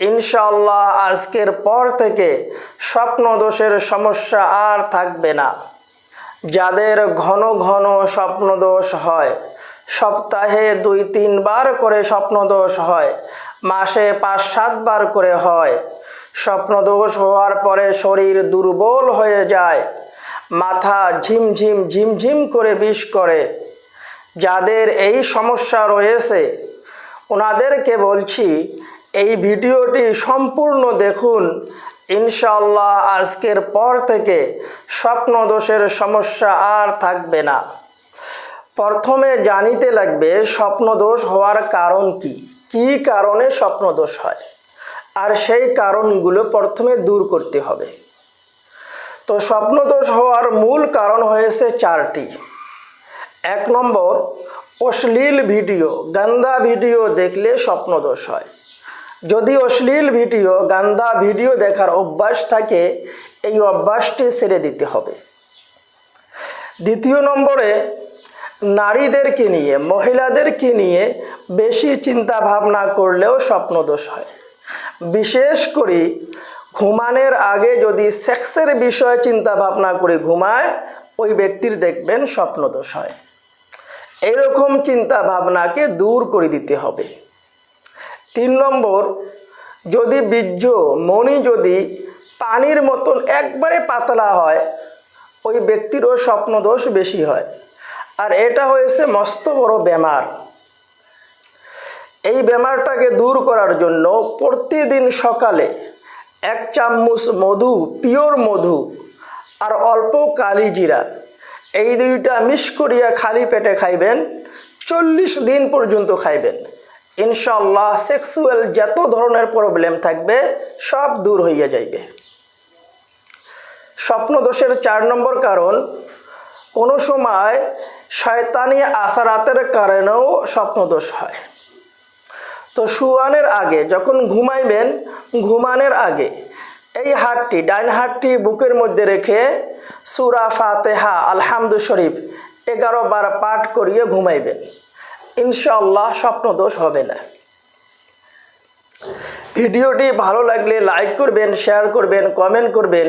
ইনশাআল্লাহ আজকের পর থেকে স্বপ্ন দোষের সমস্যা আর থাকবে না। যাদের ঘন ঘন স্বপ্নদোষ হয়, সপ্তাহে দুই, তিনবার করে স্বপ্নদোষ হয়, মাসে পাঁচ, সাতবার করে হয়। স্বপ্নদোষ হওয়ার পরে শরীর দুর্বল হয়ে যায়, মাথা ঝিমঝিম ঝিমঝিম করে বিষ করে। যাদের এই সমস্যা রয়েছে ওনাদেরকে বলছি এই ভিডিওটি সম্পূর্ণ দেখুন। ইনশাআল্লাহ আজকের পর থেকে স্বপ্নদোষের সমস্যা আর থাকবে না। প্রথমে জানিতে লাগবে স্বপ্নদোষ হওয়ার কারণ কি? কি কারণে স্বপ্নদোষ হয়? আর সেই কারণগুলো প্রথমে দূর করতে হবে। তো স্বপ্নদোষ হওয়ার মূল কারণ হয়েছে চারটি। এক নম্বর, অশ্লীল ভিডিও, গান্দা ভিডিও দেখলে স্বপ্নদোষ হয়। যদি অশ্লীল ভিডিও, গান্দা ভিডিও দেখার অভ্যাস থাকে, এই অভ্যাসটি ছেড়ে দিতে হবে। দ্বিতীয় নম্বরে, নারীদেরকে নিয়ে, মহিলাদেরকে নিয়ে বেশি চিন্তা ভাবনা করলেও স্বপ্নদোষ হয়। বিশেষ করে, ঘুমানোর আগে যদি সেক্সের বিষয়ে চিন্তা ভাবনা করে ঘুমায়, ওই ব্যক্তির দেখবেন স্বপ্নদোষ হয়। এরকম চিন্তা ভাবনাকে দূর করে দিতে হবে। তিন নম্বর, যদি বীর্য মণি যদি পানির মতন একবারে পাতলা হয়, ওই ব্যক্তিরও স্বপ্নদোষ বেশি হয়। আর এটা হয়েছে মস্ত বড় বেমার। এই বেমারটাকে দূর করার জন্য প্রতিদিন সকালে এক চামচ মধু, পিওর মধু, আর অল্প কালি জিরা, এই দুইটা মিশ করিয়া খালি পেটে খাইবেন, চল্লিশ দিন পর্যন্ত খাইবেন। ইনশাল্লাহ সেক্সুয়াল যত ধরনের প্রবলেম থাকবে, সব দূর হইয়া যাইবে। স্বপ্নদোষের চার নম্বর কারণ, কোনো সময় শয়তানি আসারাতের কারণেও স্বপ্নদোষ হয়। তো শুয়ানের আগে, যখন ঘুমাইবেন, ঘুমানোর আগে এই হাতটি ডাইন হাতটি বুকের মধ্যে রেখে সুরা ফাতেহা আলহামদু শরীফ এগারো বার পাঠ করিয়ে ঘুমাইবেন। ইনশাল্লাহ স্বপ্নদোষ হবে না। ভিডিওটি ভালো লাগলে লাইক করবেন, শেয়ার করবেন, কমেন্ট করবেন।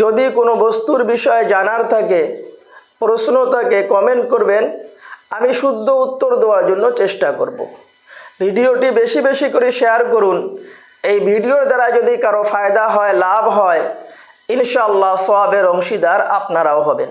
যদি কোনো বস্তুর বিষয়ে জানার থাকে, প্রশ্ন থাকে, কমেন্ট করবেন। আমি শুদ্ধ উত্তর দেওয়ার জন্য চেষ্টা করব। ভিডিওটি বেশি বেশি করে শেয়ার করুন। এই ভিডিওর দ্বারা যদি কারও ফায়দা হয়, লাভ হয় ইনশাল্লাহ সোয়াবের অংশীদার আপনারাও হবেন।